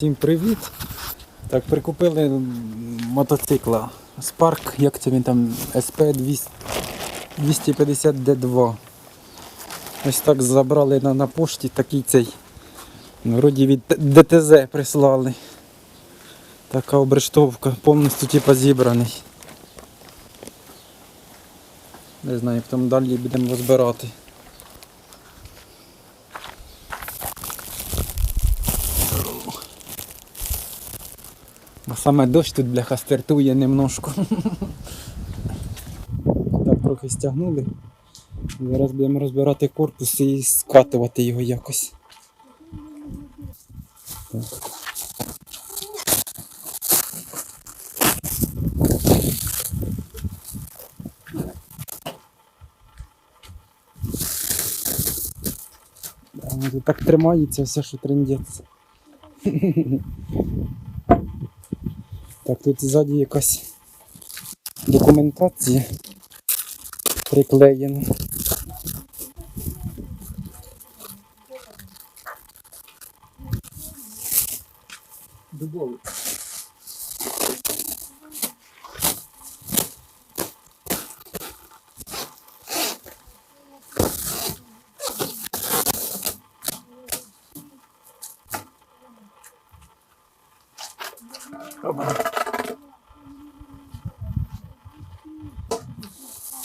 Всім привіт! Так, прикупили мотоцикла Spark, як це він там SP 250 D2. Ось так забрали на, на пошті такий цей. Вроді від ДТЗ прислали. Така обрештовка, повністю типа зібраний. Не знаю, потім далі будемо розбирати. А саме дощ тут бляха стартує немножко. Так, трохи стягнули. Зараз будемо розбирати корпус і скатувати його якось. Так. Так тримається все, що трендеться. Так, тут ззаді якась документація приклеєна.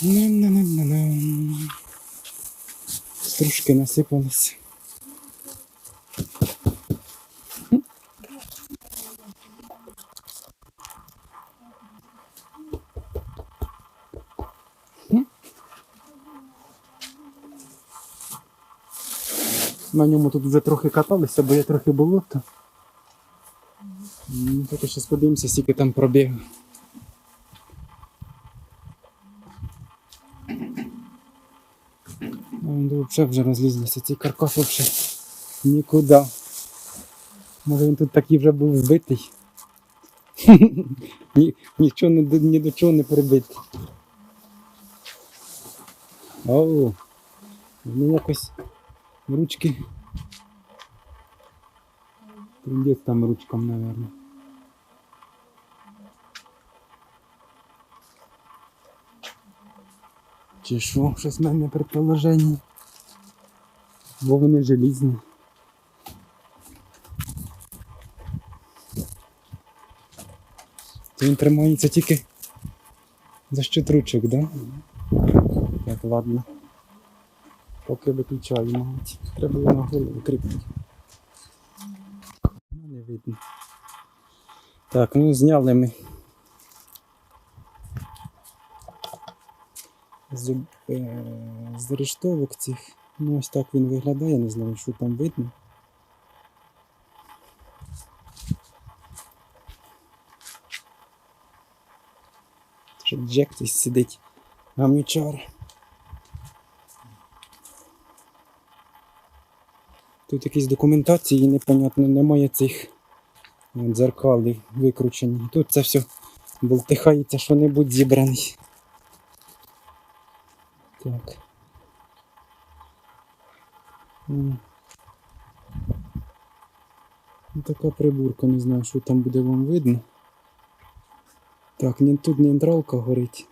Нам-нам-нам-нам. Стружки насипалися. На ньому тут вже трохи каталися, бо є трохи болото. Поки зараз подивимося, скільки там пробіг. Ну, взагалі вже розлізлися, цей каркас взагалі нікуди. Може він тут такий вже був збитий. Ні, нічого ні до чого не прибитий. Оу, ну якось ручки. Трындець там ручкам, наверное. Чи що, щось в мене предположення. Бо вони желізні. То він тримається тільки за щит ручок, да? Так, ладно. Поки виключаю, мабуть. Треба було на голову кріпити. Ну, Не видно. Так, ну зняли ми. З, е, з рештовок цих. Ну ось так він виглядає, не знаю, що там видно. Джек десь сидить. Гамнючар. Тут якісь документації непонятно, немає цих е, дзеркалів викручені. Тут це все болтихається, що-небудь зібраний. Так. Ну, така прибурка, не знаю, що там буде вам видно. Так, тут нейтралка горить.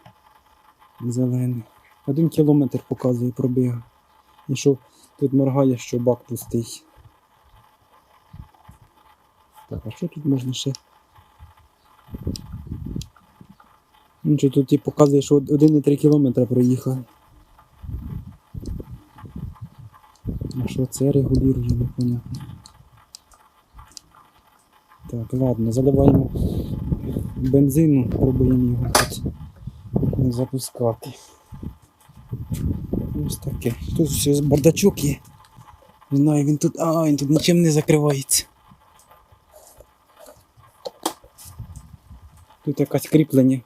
Зелена. Один кілометр показує пробіг. І що тут моргає, що бак пустий. Так, а що тут можна ще? Ну, що тут і показує, що 1,3 кілометра проїхав. А що це регулює, непонятно. Так, ладно, заливаємо бензину, пробуємо його тут запускати. Ось таке. Тут все бардачок є. Не знаю, він тут. А, він тут нічим не закривається. Тут якесь кріплення.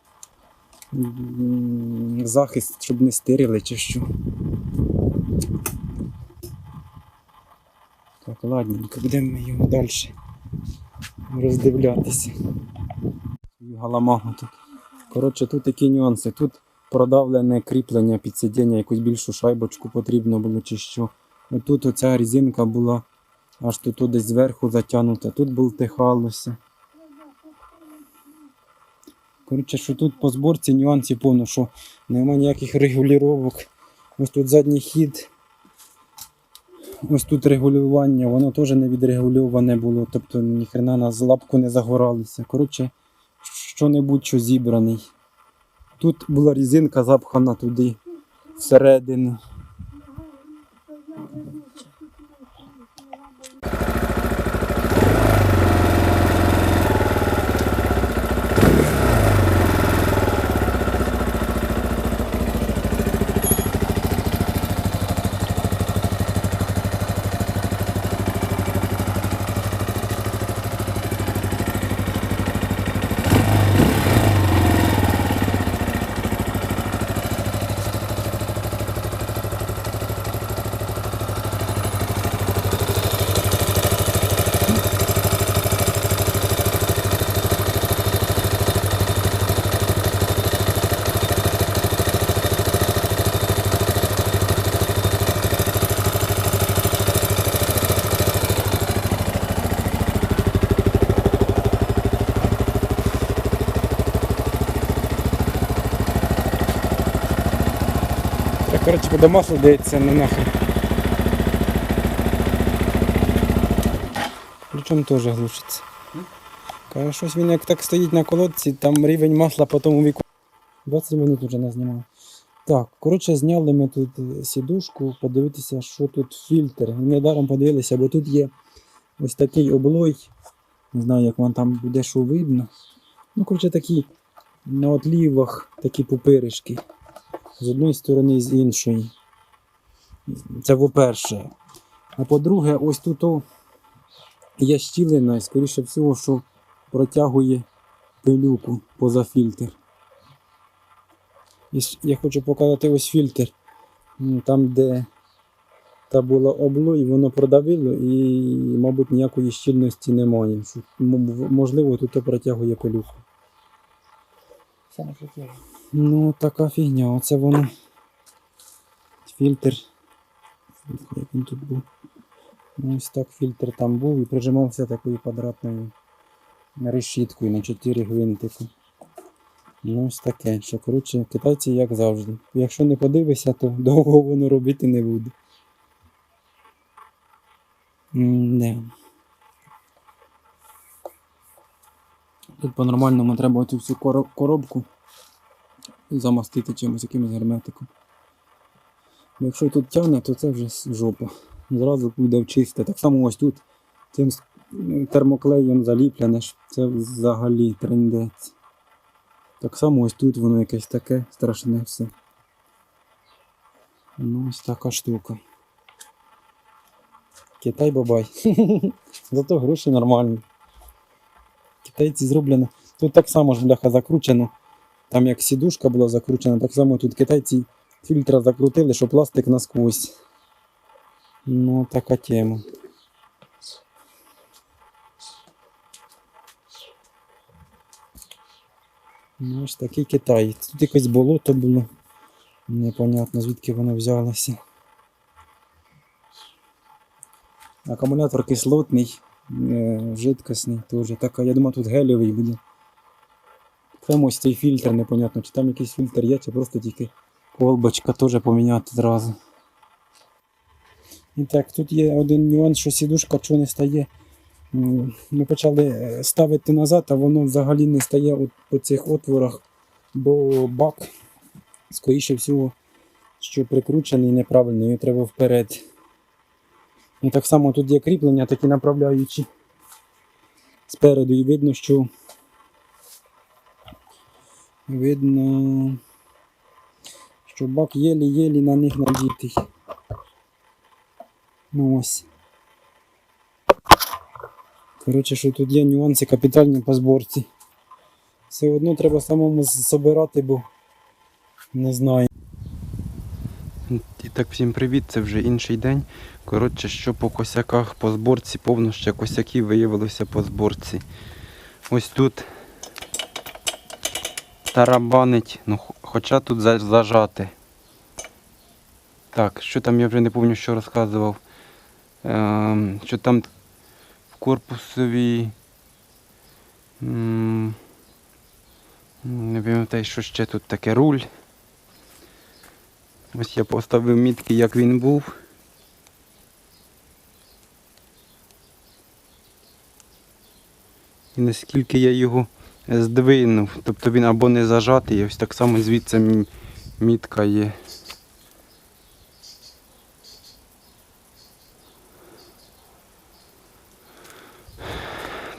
Захист, щоб не стирили чи що. Так, ладненько, будемо його далі роздивлятися. Свою Галамагу тут. Коротше, тут такі нюанси. Тут продавлене кріплення під сидіння, якусь більшу шайбочку потрібно було чи що. Тут оця резинка була аж тут десь зверху затягнуте, тут бултихалося. Коротше, що тут по зборці нюансів повно, що немає ніяких регулювання. Ось тут задній хід. Ось тут регулювання, воно теж не відрегульоване було, тобто ніхрена на лапку не загоралися. Коротше, що-небудь, що зібраний. Тут була різинка запхана туди, всередину. Коротше, коли масло дається не нахер. Причому теж глушиться. Каже, щось він як так стоїть на колодці, там рівень масла по тому віку. 20 минут вже не знімав. Так, коротше, зняли ми тут е, сідушку, подивитися, що тут фільтр. Недаром подивилися, бо тут є ось такий облой. Не знаю, як вам там буде що видно. Ну, коротше, такі на отлівах такі пупиришки з одної сторони і з іншої. Це по-перше. А по-друге, ось тут о, є щілина, і скоріше всього, що протягує пилюку поза фільтр. І я хочу показати ось фільтр. Там, де та була облой, воно продавило і, мабуть, ніякої щільності немає. Можливо, тут протягує пилюку. Це не життєво. Ну, така фігня, оце воно. Фільтр. Як він тут був? Ну, ось так фільтр там був і прижимався такою квадратною решіткою на 4 гвинтики. Ну, ось таке, що коротше, китайці як завжди. Якщо не подивишся, то довго воно робити не буде. Не. Тут по-нормальному треба оцю всю коробку замастити чимось якимось герметиком. Якщо тут тягне, то це вже жопа. Зразу буде чисте. Так само ось тут цим термоклеєм заліплене, це взагалі трендець. Так само ось тут воно якесь таке страшне все. Ну, ось така штука. Китай бабай. Зато гроші нормальні. Китайці зроблено. Тут так само ж бляха закручено. Там як сідушка була закручена, так само тут китайці фільтра закрутили, що пластик насквозь. Ну, така тема. Ну, ось такий Китай. Тут якесь болото було. Непонятно звідки воно взялося. Акумулятор кислотний, е, жидкісний теж. Така, я думаю, тут гелєвий буде. Там ось цей фільтр, непонятно, чи там якийсь фільтр є, чи просто тільки колбочка теж поміняти зразу. І так, тут є один нюанс, що сідушка чого не стає. Ми почали е, ставити назад, а воно взагалі не стає по цих отворах, бо бак, скоріше всього, що прикручений неправильно, його треба вперед. І так само тут є кріплення, такі направляючі спереду, і видно, що видно, що бак єлі-єлі на них надітий. Ну ось. Коротше, що тут є нюанси капітальні по зборці. Все одно треба самому з- собирати, бо не знаю. І так, всім привіт, це вже інший день. Коротше, що по косяках по зборці, повно ще косяків виявилося по зборці. Ось тут тарабанить, ну, хоча тут зажати. Так, що там я вже не пам'ятаю, що розказував. Ем, що там в корпусовій. м, Не пам'ятаю, що ще тут таке руль. Ось я поставив мітки, як він був. І наскільки я його здвинув, тобто він або не зажатий, ось так само звідси мітка є.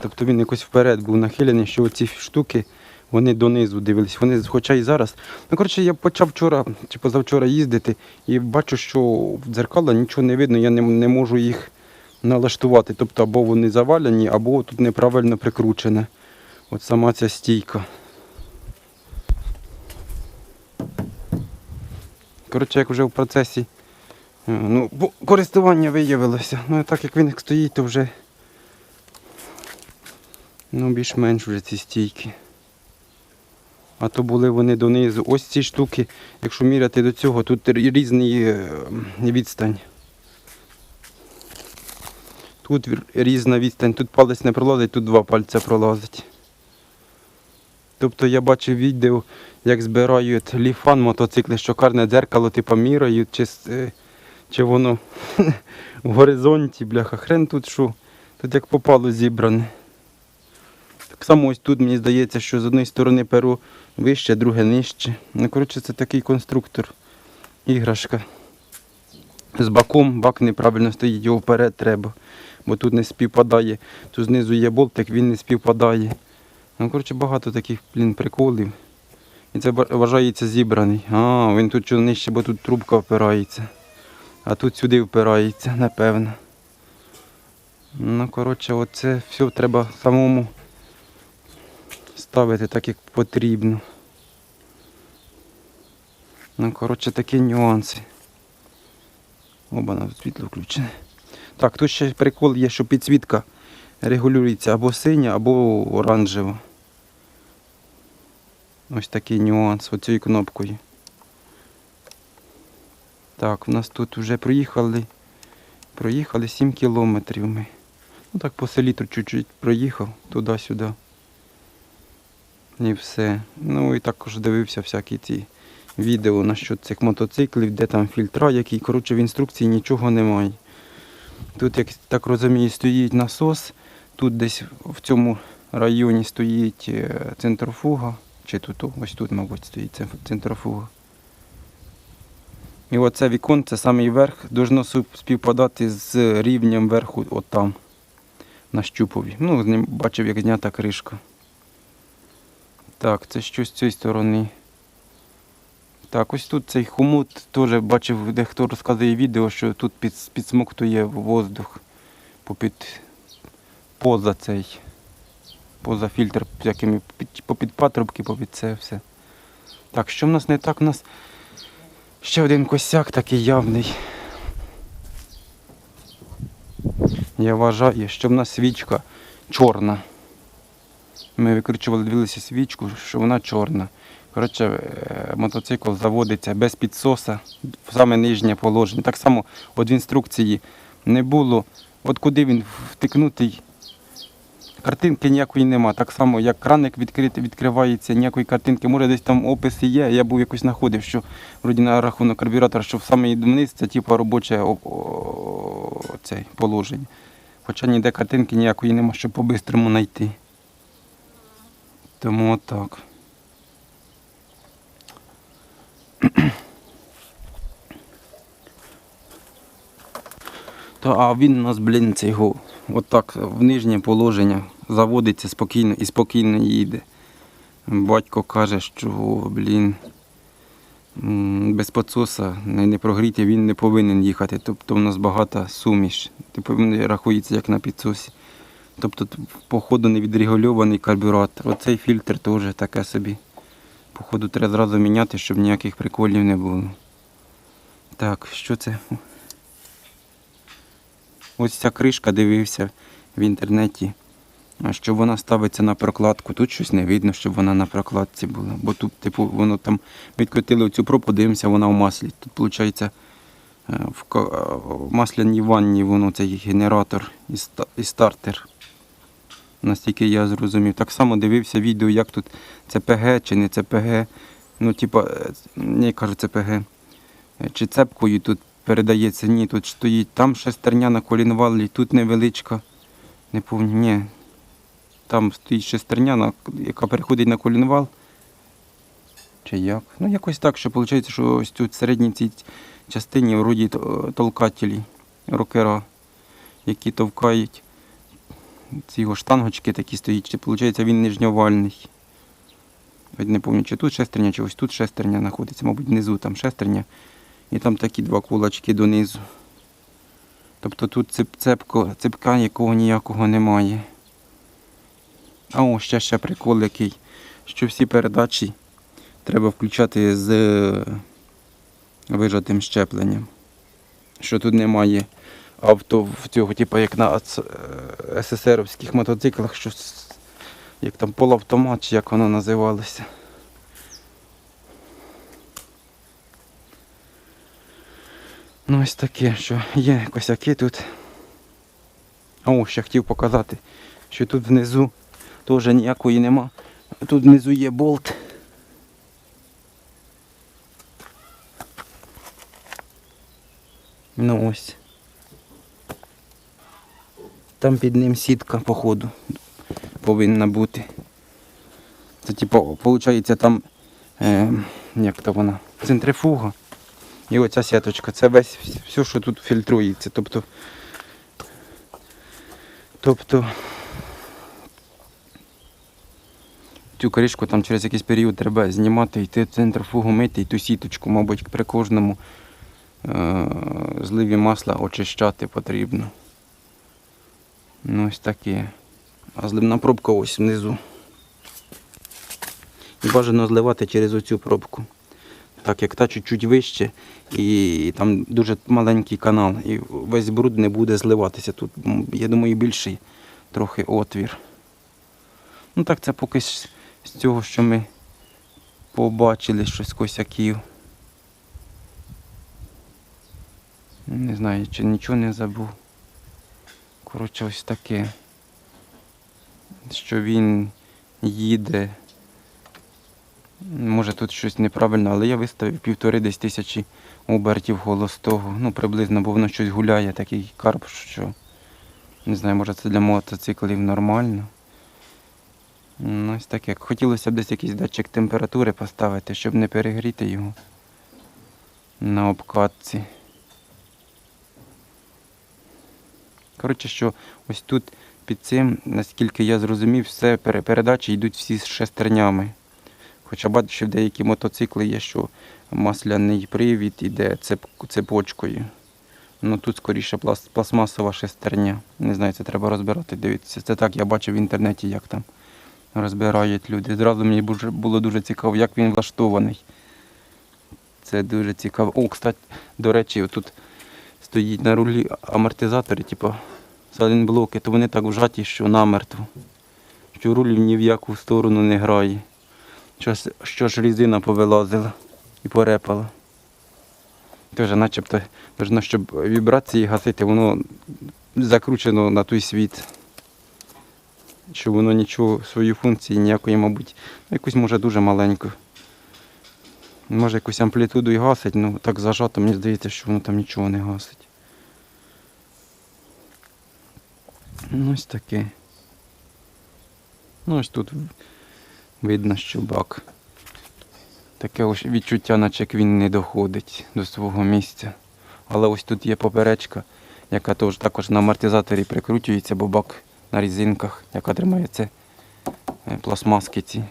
Тобто він якось вперед був нахилений, що ці штуки вони донизу дивились. Вони, хоча і зараз. Ну, коротше, я почав вчора чи позавчора їздити і бачу, що в дзеркала нічого не видно, я не, не можу їх налаштувати. Тобто або вони завалені, або тут неправильно прикручене. От сама ця стійка. Коротше, як вже в процесі е, ну, користування виявилося. Ну, так як він стоїть, то вже ну, більш-менш вже ці стійки. А то були вони донизу. Ось ці штуки, якщо міряти до цього, тут рі- різний е, відстань. Тут різна відстань, тут палець не пролазить, тут два пальця пролазить. Тобто я бачив відео, як збирають ліфан мотоцикли, що карне дзеркало, типу мірають, чи, е, чи воно в горизонті, бляха, хрен тут що. Тут як попало зібране. Так само ось тут мені здається, що з однієї сторони перо вище, друге нижче. Ну, коротше, це такий конструктор. Іграшка. З баком, бак неправильно стоїть, його вперед треба. Бо тут не співпадає. Тут знизу є болтик, він не співпадає. Ну, коротше, багато таких, блін, приколів. І це вважається зібраний. А, він тут чого нижче, бо тут трубка впирається. А тут сюди впирається, напевно. Ну, коротше, оце все треба самому ставити так, як потрібно. Ну, коротше, такі нюанси. Оба на світло включене. Так, тут ще прикол є, що підсвітка регулюється або синя, або оранжева. Ось такий нюанс оцією кнопкою. Так, у нас тут вже проїхали. Проїхали 7 кілометрів ми. Ну так по селі тут чуть-чуть проїхав туди-сюди. І все. Ну і також дивився всякі ці відео насчет цих мотоциклів, де там фільтра, які. Коротше, в інструкції нічого немає. Тут, як так розумію, стоїть насос. Тут десь в цьому районі стоїть е, центрофуга. Чи тут, ось тут, мабуть, стоїть центрофуга. І оце віконце, самий верх, должно співпадати з рівнем верху, от там, на щупові. Ну, бачив, як знята кришка. Так, це щось з цієї сторони. Так, ось тут цей хомут теж бачив, дехто розказує відео, що тут під, підсмоктує воздух попід, поза цей, поза фільтр, всякими попід патрубки, попід це все. Так, що в нас не так? У нас ще один косяк такий явний. Я вважаю, що в нас свічка чорна. Ми викручували, дивилися свічку, що вона чорна. Коротше, е, мотоцикл заводиться без підсоса в саме нижнє положення. Так само от в інструкції не було. От куди він втикнутий, картинки ніякої нема. Так само, як краник відкритий, відкривається, ніякої картинки. Може десь там описи є. Я був якось знаходив, що вроді на рахунок карбюратора, що в саме вниз це типу робоче о- о- цей, положення. Хоча ніде картинки ніякої нема, щоб по-бистрому знайти. Тому отак. Та, а він у нас, блін, цей го, отак в нижнє положення заводиться спокійно і спокійно їде. Батько каже, що, блін, без підсоса не, прогріти, він не повинен їхати. Тобто в нас багата суміш. Він рахується як на підсосі. Тобто походу не відрегульований карбюратор. Оцей фільтр теж таке собі. Походу треба зразу міняти, щоб ніяких приколів не було. Так, що це? Ось ця кришка дивився в інтернеті, а що вона ставиться на прокладку. Тут щось не видно, щоб вона на прокладці була. Бо тут, типу, воно там відкрутили цю пробку, дивимося, вона в маслі. Тут, виходить, е, в, масляній ванні воно цей генератор і, стартер. Настільки я зрозумів. Так само дивився відео, як тут ЦПГ чи не ЦПГ. Ну, е, не кажу ЦПГ. Е, Чи цепкою тут передається. Ні, тут стоїть там шестерня на колінвалі, тут невеличка. Не ні. Там стоїть шестерня, яка переходить на колінвал. Чи як? Ну, якось так, що виходить, що ось тут в середній цій частині вроді толкателі, рокера, які товкають ці його штангочки такі стоять, чи виходить він нижньовальний. От не пам'ятаю, чи тут шестерня, чи ось тут шестерня знаходиться, мабуть, внизу там шестерня. І там такі два кулачки донизу. Тобто тут цеп, цепко, цепка якого ніякого немає. А о, ще ще прикол який, що всі передачі треба включати з е, вижатим щепленням. Що тут немає авто в цього, типу, як на ц- е, СССРовських мотоциклах, що як там полуавтомат, чи як воно називалося. Ну ось таке, що є косяки тут. О, ще хотів показати, що тут внизу теж ніякої нема. Тут внизу є болт. Ну ось. Там під ним сітка, походу, повинна бути. Це типу, виходить там, е, як то вона, центрифуга. І оця сіточка. Це весь все, що тут фільтрується. Тобто, тобто цю кришку там через якийсь період треба знімати, йти в центрифугу мити і ту сіточку, мабуть, при кожному е- зливі масла очищати потрібно. Ну ось таке. А зливна пробка ось внизу. І бажано зливати через оцю пробку. Так як та чуть-чуть вище, і там дуже маленький канал, і весь бруд не буде зливатися. Тут, я думаю, більший трохи отвір. Ну так, це поки з цього, що ми побачили щось косяків. Не знаю, чи нічого не забув. Коротше, ось таке. Що він їде. Може тут щось неправильно, але я виставив півтори десь тисячі обертів холостого. Ну, приблизно, бо воно щось гуляє, такий карп, що не знаю, може це для мотоциклів нормально. Ось таке. Хотілося б десь якийсь датчик температури поставити, щоб не перегріти його на обкатці. Коротше, що ось тут під цим, наскільки я зрозумів, все передачі йдуть всі з шестернями. Хоча бачу, що деякі мотоцикли є, що масляний привід іде цепочкою. Ну тут скоріше пласт, пластмасова шестерня. Не знаю, це треба розбирати, дивитися. Це так я бачив в інтернеті, як там розбирають люди. Зразу мені було дуже цікаво, як він влаштований. Це дуже цікаво. О, кстати, до речі, тут стоїть на рулі амортизатори, типу салінблоки, то вони так вжаті, що намертво. Що руль ні в яку сторону не грає. Що, що ж різина повилазила і порепала. Теж начебто, щоб вібрації гасити, воно закручено на той світ. Що воно нічого, свої функції ніякої, мабуть, ну, якусь може дуже маленьку. Може якусь амплітуду і гасить, ну так зажато, мені здається, що воно там нічого не гасить. Ну ось таке. Ну ось тут видно, що бак. Таке ось відчуття, наче як він не доходить до свого місця. Але ось тут є поперечка, яка також на амортизаторі прикручується, бо бак на різинках, яка тримає це е, пластмаски ці.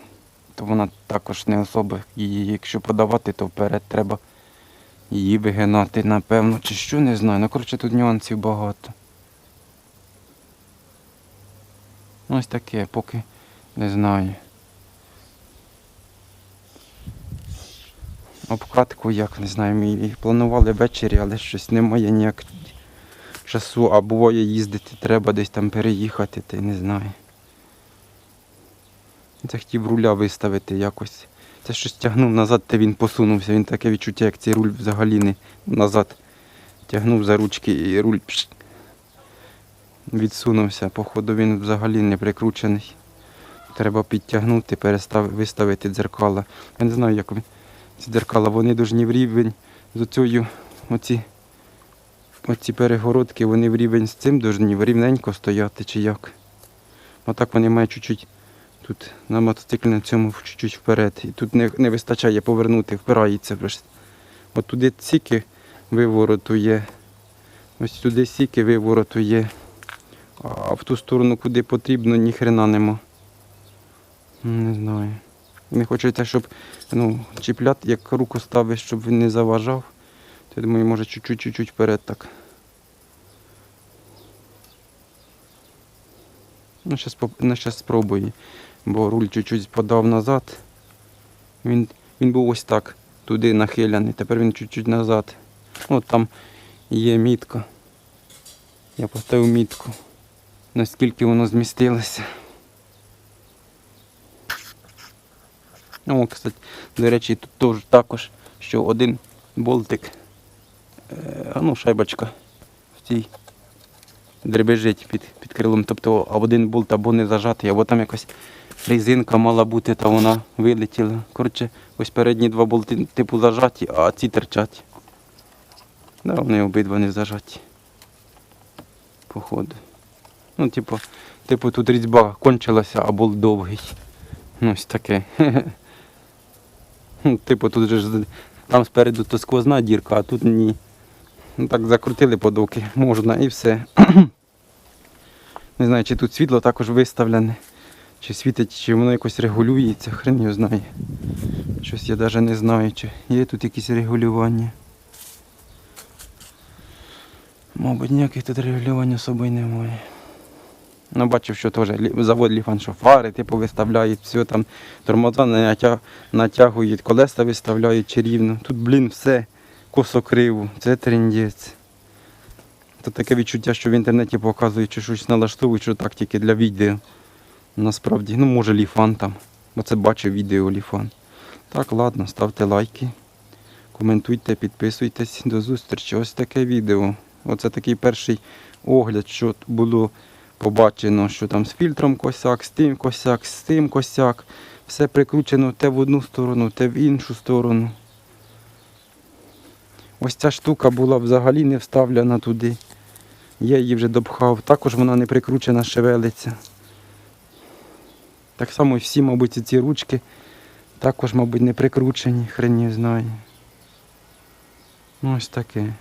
То вона також не особо її, якщо подавати, то вперед треба її вигинати, напевно, чи що, не знаю. Ну, коротше, тут нюансів багато. Ну, ось таке, поки не знаю. Обкатку, як не знаю, ми планували ввечері, але щось немає ніяк часу, а буває їздити, треба десь там переїхати, й не знаю. Захотів руля виставити якось. Це щось тягнув назад, та він посунувся. Він таке відчуття, як цей руль взагалі не назад Тягнув за ручки і руль пш, відсунувся. Походу він взагалі не прикручений. Треба підтягнути, перестав, виставити дзеркала. Я не знаю, як ці дзеркала, вони дуже в рівень з оцею, оці, оці перегородки, вони в рівень з цим повинні рівненько стояти чи як. Отак вони мають чуть-чуть тут на мотоциклі на цьому чуть-чуть вперед. І тут не, не вистачає повернути, впирається. От туди сіки вивороту є. Ось туди сіки вивороту є. А в ту сторону, куди потрібно, ніхрена нема. Не знаю. Не хочеться, щоб ну, чіплят, як руку ставиш, щоб він не заважав. Я думаю, може чуть-чуть чуть-чуть вперед так. Ну, зараз ну, щас спробую. Бо руль чуть-чуть подав назад. Він, він був ось так, туди нахиляний. Тепер він чуть-чуть назад. От там є мітка. Я поставив мітку. Наскільки воно змістилося. О, кстати, до речі, тут також, що один болтик, а ну, шайбочка в цій дребежить під, під крилом. Тобто а один болт або не зажатий, або там якась резинка мала бути, та вона вилетіла. Коротше, ось передні два болти типу зажаті, а ці терчать. Да, вони обидва не зажаті. Походу. Ну, типу, типу тут різьба кончилася, а болт довгий. Ну, ось таке. Ну, Типу, тут же там спереду то сквозна дірка, а тут ні. Ну так закрутили подоки, можна і все. Не знаю, чи тут світло також виставлене, чи світить, чи воно якось регулюється, хрен його знає. Щось я навіть не знаю, чи є тут якісь регулювання. Мабуть, ніяких тут регулювань особи немає. Ну, бачив, що теж завод Ліфан, що фари, типу, виставляють, все там, тормоза натягують, колеса виставляють чи рівно. Тут, блін, все косо-криво, це трендець. То таке відчуття, що в інтернеті показують, чи щось налаштовують, що так тільки для відео. Насправді, ну може ліфан там. Бо це бачив відео ліфан. Так, ладно, ставте лайки, коментуйте, підписуйтесь. До зустрічі. Ось таке відео. Оце такий перший огляд, що було побачено, що там з фільтром косяк, з тим косяк, з тим косяк. Все прикручено те в одну сторону, те в іншу сторону. Ось ця штука була взагалі не вставлена туди. Я її вже допхав. Також вона не прикручена, шевелиться. Так само всі, мабуть, ці ручки також, мабуть, не прикручені, хрен не знає. Ну, ось таке.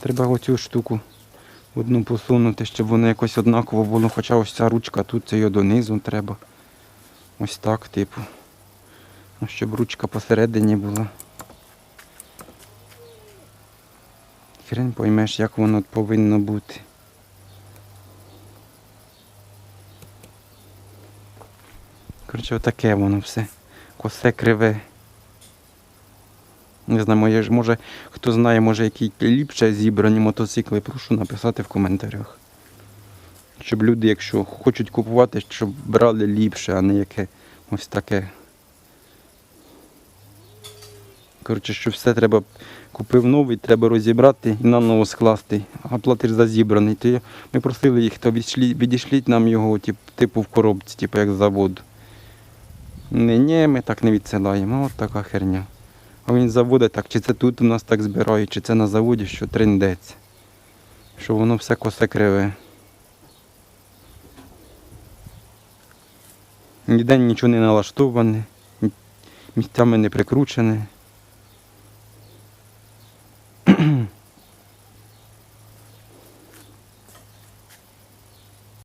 Треба оцю штуку одну посунути, щоб воно якось однаково було. Хоча ось ця ручка тут це його донизу треба. Ось так, типу. Ну, щоб ручка посередині була. Хрен поймеш, як воно повинно бути. Коротше, отаке воно все. Косе криве. Не знаю, може, хто знає, може, які ліпше зібрані мотоцикли, прошу написати в коментарях. Щоб люди, якщо хочуть купувати, щоб брали ліпше, а не яке ось таке. Коротше, що все треба купив новий, треба розібрати і наново скласти, а платиш за зібраний. То ми просили їх, то відійшліть нам його, типу в коробці, типу як з заводу. Не, ні, ми так не відсилаємо, от така херня. А він заводить так, чи це тут у нас так збирають, чи це на заводі, що трендець. Що воно все косе криве. Ніде нічого не налаштоване, місцями не прикручене.